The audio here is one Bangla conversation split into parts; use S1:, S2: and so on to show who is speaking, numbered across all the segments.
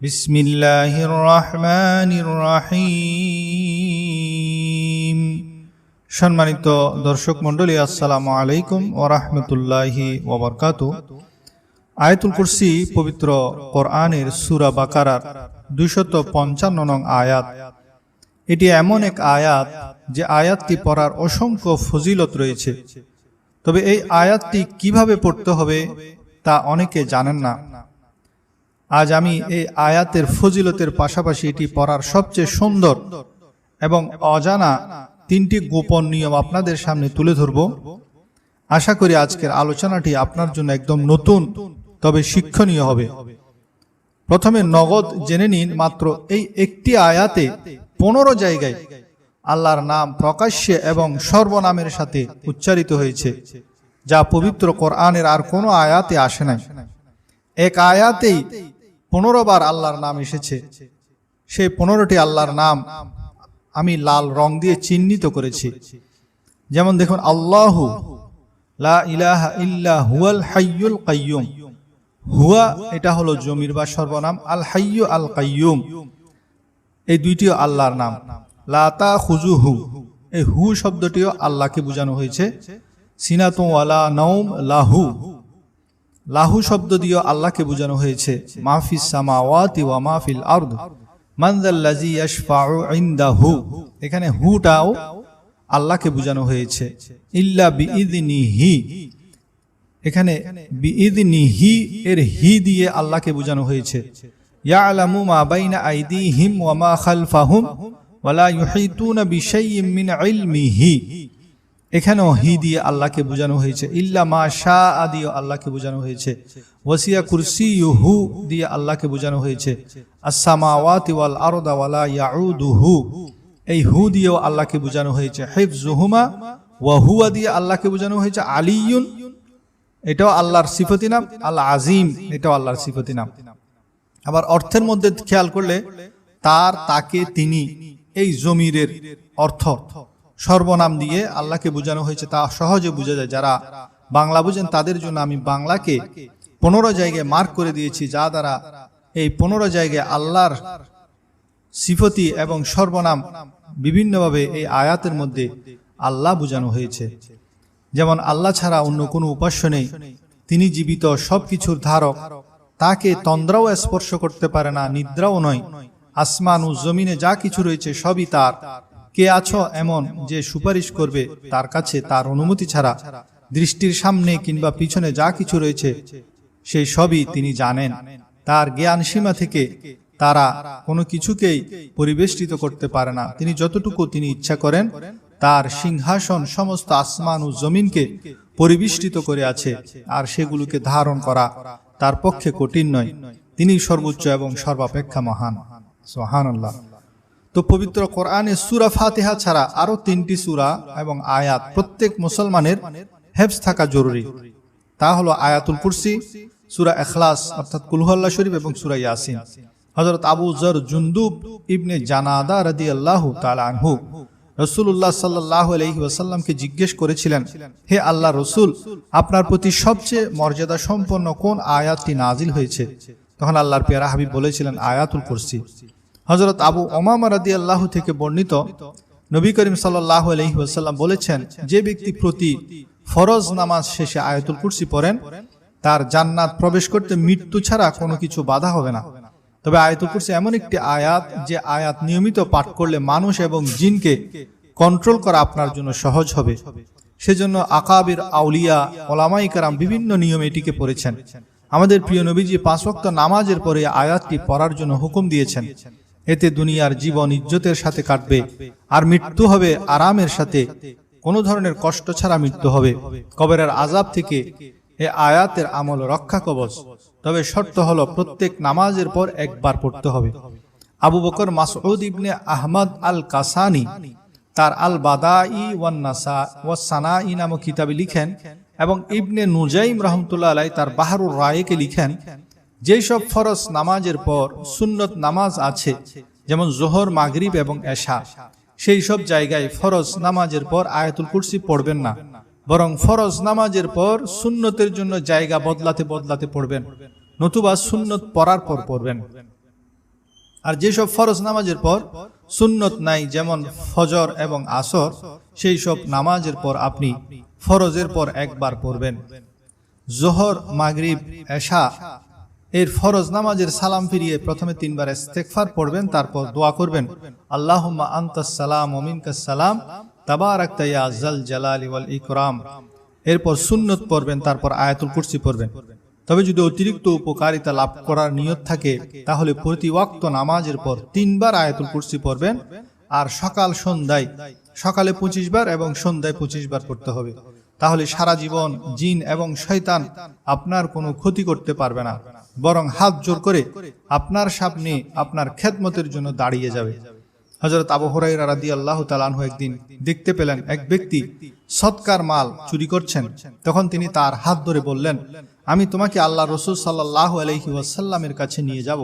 S1: بسم الله الرحمن الرحيم সম্মানিত দর্শক মণ্ডলী আসসালামু আলাইকুম ও রাহমাতুল্লাহি ওবরকাত আয়াতুল কুরসি পবিত্র কোরআনের সূরা বাকারার দুইশত পঞ্চান্ন নং আয়াত এটি এমন এক আয়াত যে আয়াতটি পড়ার অসংখ্য ফজিলত রয়েছে তবে এই আয়াতটি কিভাবে পড়তে হবে তা অনেকে জানেন না আজ আমি এই আয়াতের ফজিলতের পাশাপাশি এটি পড়ার সবচেয়ে সুন্দর এবং অজানা তিনটি গোপন নিয়ম আপনাদের সামনে তুলে ধরব। আশা করি আজকের আলোচনাটি আপনার জন্য একদম নতুন তবে শিক্ষণীয় হবে। প্রথমে নগদ জেনে নিন মাত্র এই একটি আয়াতে পনেরো জায়গায় আল্লাহর নাম প্রকাশ্যে এবং সর্বনামের সাথে উচ্চারিত হয়েছে যা পবিত্র কোরআনের আর কোনো আয়াতে আসে নাই। এক আয়াতেই পনেরো বার আল্লাহর নাম এসেছে। সেই পনেরোটি আল্লাহর নাম আমি লাল রং দিয়ে চিহ্নিত করেছি। যেমন দেখুন, আল্লাহু লা ইলাহা ইল্লা হুয়াল হাইয়ুল কাইয়ুম। হুয়া এটা হলো জমির বা সর্বনাম, আল হাইয়ু আল কাইয়ুম। এই দুইটিও আল্লাহর নাম। লাতা খুজু হু এই হু শব্দটিও আল্লাহকে বোঝানো হয়েছে। সিনাতু ওয়ালা নৌম লাহু। লাহু শব্দ দিয়ে আল্লাহকে বোঝানো হয়েছে মাহফিস সামাওয়াতি ওয়া মাহফিল আরদ মানজাল্লাজি ইয়াশফাউ ইনদাহু। এখানে হুটাও আল্লাহকে বোঝানো হয়েছে, ইল্লা বিইদনিহি এখানে বিইদনিহি এর হি দিয়ে আল্লাহকে বোঝানো হয়েছে, ইয়ালামু মা বাইনা আইদিহিম ওয়া মা খালফাহুম ওয়ালা ইউহিতুনা বিশাইইম মিন ইলমিহি। এখানেও হি দিয়ে আল্লাহকে বোঝানো হয়েছে। ইল্লা মা শাহ দিয়েও আল্লাহকে বোঝানো হয়েছে। ওয়াসিয়া কুরসি হু দিয়ে আল্লাহকে বোঝানো হয়েছে। আসামাওয়াতি ওয়াল আরদা ওয়ালা ইয়াউদুহু। এই হু দিয়েও আল্লাহকে বোঝানো হয়েছে। হিফজুহুমা ওয়া হুয়া দিয়ে আল্লাহকে বোঝানো হয়েছে। আলিয়ুন, এটাও আল্লাহর সিফতি নাম। আল আজিম এটাও আল্লাহর সিফতি নাম। আবার অর্থের মধ্যে খেয়াল করলে তার, তাকে, তিনি, এই জমিরের অর্থ। সর্বনাম দিয়ে আল্লাহকে বোঝানো হয়েছে। তা সহজে বোঝা যায় যারা বাংলা বুঝেন, তাদের জন্য আমি বাংলাকে পনেরো জায়গায় মার্ক করে দিয়েছি, যা দ্বারা এই পনেরো জায়গায় আল্লাহর সিফতি এবং সর্বনাম বিভিন্নভাবে এই আয়াতের মধ্যে আল্লাহ বোঝানো হয়েছে। যেমন, আল্লাহ ছাড়া অন্য কোনো উপাস্য নেই। তিনি জীবিত সব কিছুর ধারক। তাকে তন্দ্রাও স্পর্শ করতে পারে না, নিদ্রাও নয়। আসমান ও জমিনে যা কিছু রয়েছে সবই তার। কে আছো এমন যে সুপারিশ করবে, তার কাছে তার অনুমতি ছাড়া, দৃষ্টির সামনে কিংবা পিছনে যা কিছু রয়েছে, সেই সবই তিনি জানেন। তার জ্ঞান সীমা থেকে তারা কোনো কিছুকেই পরিবেষ্টিত করতে পারে না। তিনি যতটুকু তিনি ইচ্ছা করেন, তার সিংহাসন সমস্ত আসমান ও জমিনকে পরিবেষ্টিত করে আছে, আর সেগুলোকে ধারণ করা তার পক্ষে কঠিন নয়। তিনি সর্বোচ্চ এবং সর্বাপেক্ষা মহান। সোহান আল্লাহ তো পবিত্র কোরআনে সুরা ফাতিহা ছাড়া আরও তিনটি সুরা এবং আয়াত প্রত্যেক মুসলমানের হেফস থাকা জরুরি। তা হলো আয়াতুল কুরসি, সুরা এখলাস অর্থাৎ কুলহল্লা শরীফ এবং সুরা ইয়াসিন। হজরত আবু জর জুন্দুব ইবনে জানাদা রাদি আল্লাহ আনহু রসুল্লাহ সাল্লাহ আলহি ওয়াসাল্লামকে জিজ্ঞেস করেছিলেন, হে আল্লাহ রসুল, আপনার প্রতি সবচেয়ে মর্যাদা সম্পন্ন কোন আয়াতটি নাজিল হয়েছে? তখন আল্লাহর পেয়ারা হাবিব বলেছিলেন, আয়াতুল কুরসি। হজরত আবু ওমামা রাদি আল্লাহ থেকে বর্ণিত নবী করিম সাল্লাহ আলহিহাসাল্লাম বলেছেন, যে ব্যক্তি প্রতি ফরজ নামাজ শেষে আয়াতুল কুরসি পড়েন, তার জান্নাত প্রবেশ করতে মৃত্যু ছাড়া কোনো কিছু বাধা হবে না। তবে আয়াতুল কুরসি এমন একটি আয়াত, যে আয়াত নিয়মিত পাঠ করলে মানুষ এবং জিনকে কন্ট্রোল করা আপনার জন্য সহজ হবে। সেজন্য আকাবির আউলিয়া, ওলামাই কারাম বিভিন্ন নিয়মে এটিকে পড়েছেন। আমাদের প্রিয় নবীজি পাঁচ ওয়াক্ত নামাজের পরে আয়াতটি পড়ার জন্য হুকুম দিয়েছেন। এতে দুনিয়ার জীবন ইজ্জতের সাথে কাটবে, আর মৃত্যু হবে আরামের সাথে। কোনো ধরনের কষ্ট ছাড়া মৃত্যু হবে। কবরের আজাব থেকে এ আয়াতের আমল রক্ষা কবচ। তবে শর্ত হলো প্রত্যেক নামাজের পর একবার পড়তে হবে। Abu Bakr Masud Ibn Ahmad al Kasani তার আল বাদাই ওয়ান্নাসা ওয়াসানাই নামক কিতাবে লিখেন এবং ইবনে নুজাইম রহমতুল্লাহ আলাই তার বাহারুর রায়কে লিখেন যেই সব ফরজ নামাজের পর সুন্নত নামাজ আছে, যেমন জোহর, মাগরিব এবং এশা, সেই সব জায়গায় ফরজ নামাজের পর আয়াতুল কুরসি পড়বেন না। বরং ফরজ নামাজের পর সুন্নতের জন্য জায়গা বদলাতে বদলাতে পড়বেন, নতুবা সুন্নত পড়ার পর পড়বেন। আর যেসব ফরজ নামাজের পর সুন্নত নাই, যেমন ফজর এবং আসর, সেই সব নামাজের পর আপনি ফরজের পর একবার পড়বেন। জোহর, মাগরিব, এশা এর ফরজ নামাজের সালাম ফিরিয়ে প্রথমে তিনবার ইস্তেগফার পড়বেন, তারপর দোয়া করবেন। আল্লাহুম্মা আনতাস সালাম ওয়া মিনকাস সালাম, তাবারাকতা ইয়া জাল জালালি ওয়াল ইকরাম। এরপর সুন্নত পড়বেন, তারপর আয়াতুল কুরসি পড়বেন। তবে যদি অতিরিক্ত উপকারিতা লাভ করার নিয়ত থাকে, তাহলে প্রতি ওয়াক্ত নামাজের পর তিনবার আয়াতুল কুরসি পড়বেন, আর সকাল সন্ধ্যায়, সকালে পঁচিশ বার এবং সন্ধ্যায় পঁচিশ বার পড়তে হবে। তাহলে সারা জীবন জিন এবং শয়তান আপনার কোনো ক্ষতি করতে পারবে না। বরং হাত জোর করে আপনার সামনে আপনার খেদমতের জন্য দাঁড়িয়ে যাবে। হজরত আবু হরাইরা রাদি আল্লাহ তালানহু একদিন দেখতে পেলেন এক ব্যক্তি সৎকার মাল চুরি করছেন। তখন তিনি তার হাত ধরে বললেন, আমি তোমাকে আল্লাহ রসুল সাল্লাহ আলহি ওয়াসাল্লামের কাছে নিয়ে যাব।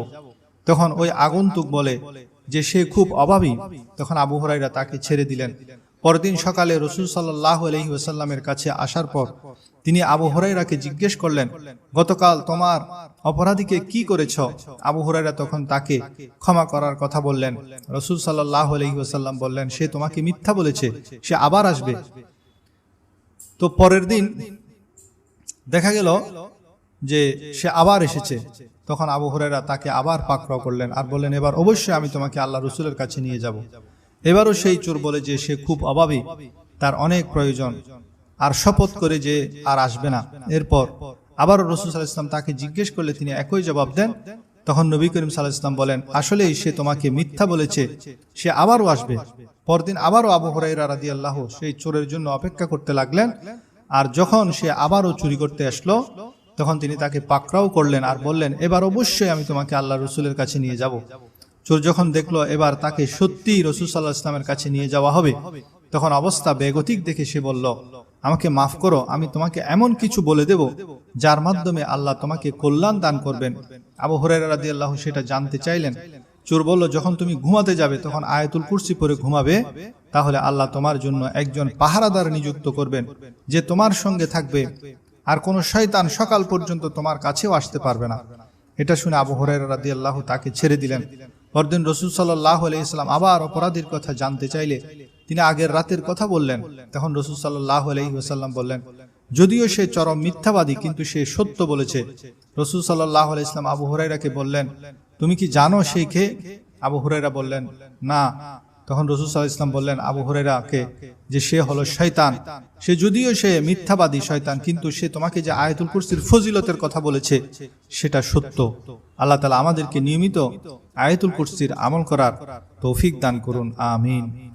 S1: তখন ওই আগন্তুক বলে, যে সে খুব অভাবী। তখন আবু হরাইরা তাকে ছেড়ে দিলেন। পরদিন সকালে রসুল সাল্লাহ আলহি ওয়াসাল্লামের কাছে আসার পর তিনি আবু হরাইরাকে জিজ্ঞেস করলেন, গতকাল তোমার অপরাধীকে কি করেছ? আবু হরাইরা তখন তাকে ক্ষমা করার কথা বললেন। রসুল সাল্লাহ আলহি ওয়াসাল্লাম বললেন, সে তোমাকে মিথ্যা বলেছে, সে আবার আসবে। তো পরের দিন দেখা গেল যে সে আবার এসেছে। তখন আবু হরেরা তাকে আবার পাকড়াও করলেন আর বললেন, এবার অবশ্যই আমি তোমাকে আল্লাহ রসুলের কাছে নিয়ে যাব। এবারও সেই চোর বলে যে সে খুব অভাবী, তার অনেক প্রয়োজন, আর শপথ করে যে আর আসবে না। এরপর আবারও রসুল সাল্লাহ ইসলাম তাকে জিজ্ঞেস করলে তিনি একই জবাব দেন। তখন নবী করিম সাল্লাহ ইসলাম বলেন, আসলেই সে তোমাকে মিথ্যা বলেছে, সে আবারও আসবে। পরদিন আবারও আবু হরাইরা রাদি আল্লাহ সেই চোরের জন্য অপেক্ষা করতে লাগলেন, আর যখন সে আবারও চুরি করতে আসলো, তখন তিনি তাকে পাকড়াও করলেন আর বললেন, এবার অবশ্যই আমি তোমাকে আল্লাহ রসুলের কাছে নিয়ে যাব। চোর যখন দেখল, এবার তাকে সত্যি রসুল সাল্লাহ ইসলামের কাছে নিয়ে যাওয়া হবে, তখন অবস্থা বেগতিক দেখে সে বলল, আমাকে মাফ করো, আমি তোমাকে এমন কিছু বলে দেব, যার মাধ্যমে আল্লাহ তোমাকে কল্যাণ দান করবেন। আবু হরেরা রাদি আল্লাহ সেটা জানতে চাইলেন। চোর বলল, যখন তুমি ঘুমাতে যাবে, তখন আয়াতুল কুরসি পরে ঘুমাবে, তাহলে আল্লাহ তোমার জন্য একজন পাহারাদার নিযুক্ত করবেন, যে তোমার সঙ্গে থাকবে, আর কোন শয়তান সকাল পর্যন্ত তোমার কাছেও আসতে পারবে না। এটা শুনে আবু হরাইরা রাদি আল্লাহ তাকে ছেড়ে দিলেন। পরদিন রসুল সাল্লাহ আলাইসাল্লাম আবার অপরাধীর কথা জানতে চাইলে তিনি আগের রাতের কথা বললেন। তখন রসুল সাল্লাহ আলহিহাসাল্লাম বললেন, যদিও সে চরম মিথ্যাবাদী, কিন্তু সে সত্য বলেছে। রসুল সাল্লাহ আলাইসলাম আবু হরাইরাকে বললেন, তুমি কি জানো সেই খেয়ে আবু হুরাইরা বললেন, না। তখন রসুল সাল্লাহ ইসলাম বললেন, আবু হরেরাকে যে সে হলো শয়তান। সে যদিও সে মিথ্যাবাদী শয়তান, কিন্তু সে তোমাকে যে আয়তুল কুরসির ফজিলতের কথা বলেছে, সেটা সত্য। আল্লাহ তালা আমাদেরকে নিয়মিত আয়তুল কুরসির আমল করার তৌফিক দান করুন। আমিন।